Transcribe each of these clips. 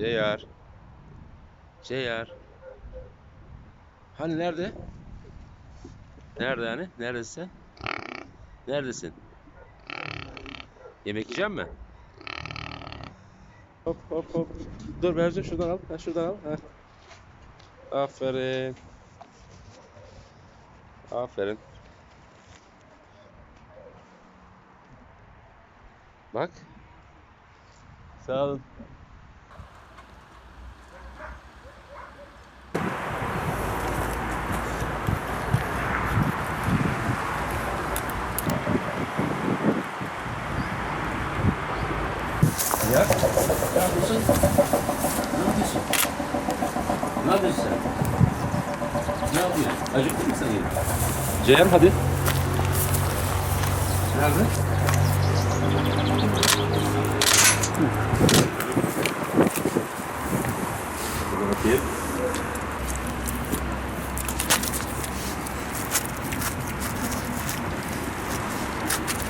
Ceyar. Ceyar. Hani nerede? Nerede hani? Neredesin sen? Neredesin? Yemek yiyecek mi? Hop hop hop. Dur vereceğim şuradan al. Ha, şuradan al. Ha. Aferin. Aferin. Bak. Sağ olun. Ya. Ne yapıyorsun? Ne yapıyorsun? Ne yapıyorsun sen? Ne yapıyorsun? Acıktın mı sen yine? Ceyhan hadi. Nerede? Burada bakayım.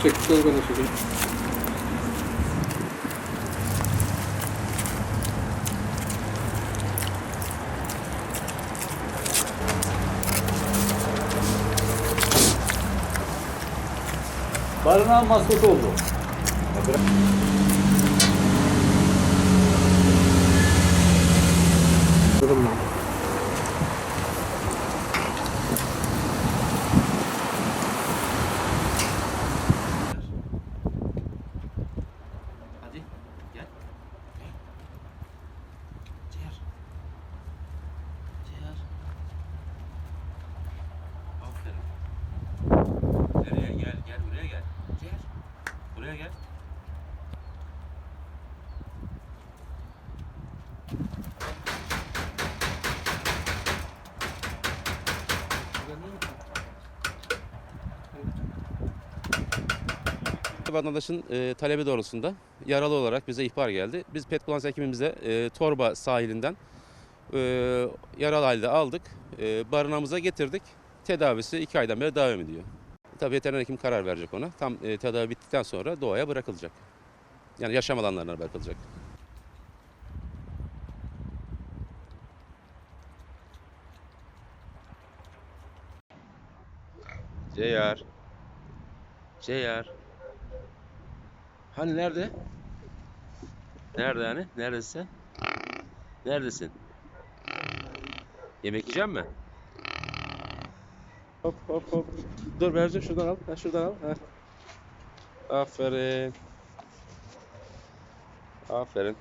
Çek tutalım ben de Barınağın maskotu oldu. Vatandaşın e, talebi doğrultusunda yaralı olarak bize ihbar geldi. Biz pet kullanıcı ekibimizde e, Torba sahilinden e, yaralı halde aldık. E, barınağımıza getirdik. Tedavisi iki aydan beri devam ediyor. Tabii veteriner hekim karar verecek ona. Tam e, tedavi bittikten sonra doğaya bırakılacak. Yani yaşam alanlarına bırakılacak. Ceyar. Ceyar. Hani nerede? Nerede hani? Neredesin sen? Neredesin? Yemek yiyecek mi? Hop hop hop. Dur vereceğim şuradan al. Ha, şuradan al. Ha. Aferin. Aferin.